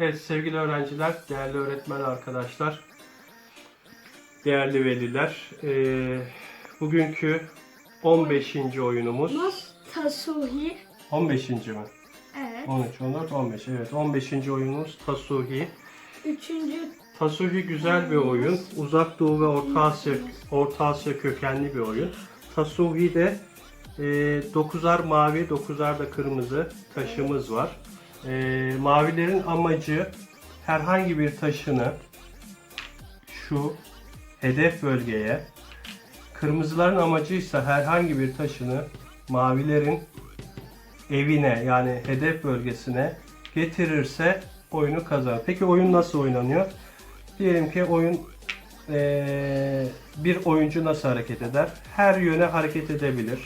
Evet sevgili öğrenciler, değerli öğretmen arkadaşlar, değerli veliler. eee, bugünkü 15. oyunumuz. Mas Tasuhi. 15. mi? Evet. 13, 14, 15. Evet 15. oyunumuz Tasuhi. Üçüncü Tasuhi güzel bir oyun. Uzak Doğu ve Orta Asya, Orta Asya kökenli bir oyun. Tasuhi'de e, 9'ar mavi, 9'ar da kırmızı taşımız var. E, mavilerin amacı herhangi bir taşını şu hedef bölgeye, kırmızıların amacı ise herhangi bir taşını mavilerin evine yani hedef bölgesine getirirse oyunu kazanır. Peki oyun nasıl oynanıyor? Diyelim ki oyun eee, bir oyuncu nasıl hareket eder? Her yöne hareket edebilir.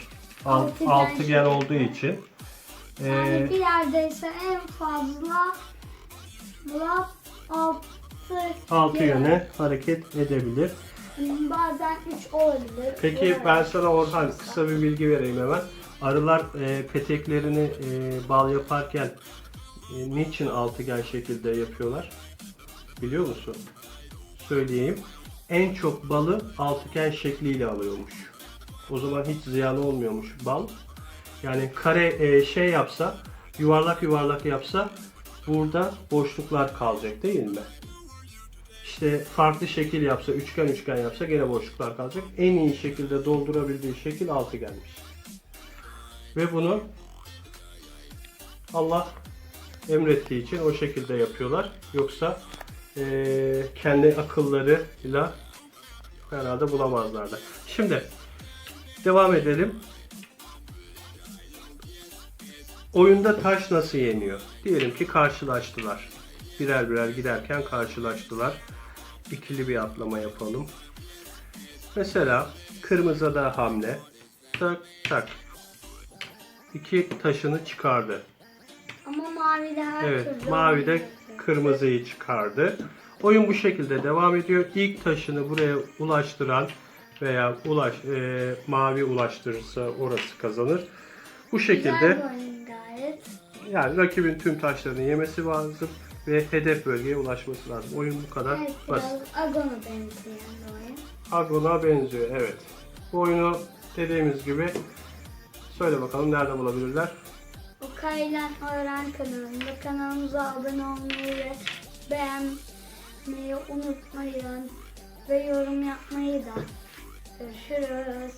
Al- Altıgen olduğu için. Yani bir yerdeyse en fazla Bulat altı altı yöne hareket edebilir. Bazen üç olabilir. Peki Evet. ben sana Orhan kısa bir bilgi vereyim hemen. Arılar e, peteklerini e, bal yaparken e, niçin altıgen şekilde yapıyorlar? Biliyor musun? Söyleyeyim. En çok balı altıgen şekliyle alıyormuş. O zaman hiç ziyan olmuyormuş bal. Yani kare e, şey yapsa, yuvarlak yuvarlak yapsa burada boşluklar kalacak değil mi? İşte farklı şekil yapsa, üçgen üçgen yapsa gene boşluklar kalacak. En iyi şekilde doldurabildiği şekil altıgenmiş. Ve bunu Allah emrettiği için o şekilde yapıyorlar. Yoksa eee, kendi akıllarıyla herhalde bulamazlardı. Şimdi devam edelim. Oyunda taş nasıl yeniyor? Diyelim ki karşılaştılar. Birer birer giderken karşılaştılar. İkili bir atlama yapalım. Mesela kırmızıda hamle. Tak tak. İki taşını çıkardı. Ama mavi de her Evet, türlü mavi de kırmızıyı çıkardı. Oyun bu şekilde devam ediyor. İlk taşını buraya ulaştıran veya ulaş e, mavi ulaştırırsa orası kazanır. Bu şekilde gayet. yani rakibin tüm taşlarını yemesi lazım ve hedef bölgeye ulaşması lazım. Oyun bu kadar Evet basit. biraz Agon'a benzeyen bir oyun. Agon'a benziyor evet. Bu oyunu dediğimiz gibi söyle bakalım nerede bulabilirler? Ukaylan Öğren kanalında kanalımıza abone olmayı ve beğenmeyi unutmayın. Ve yorum yapmayı da. Görüşürüz.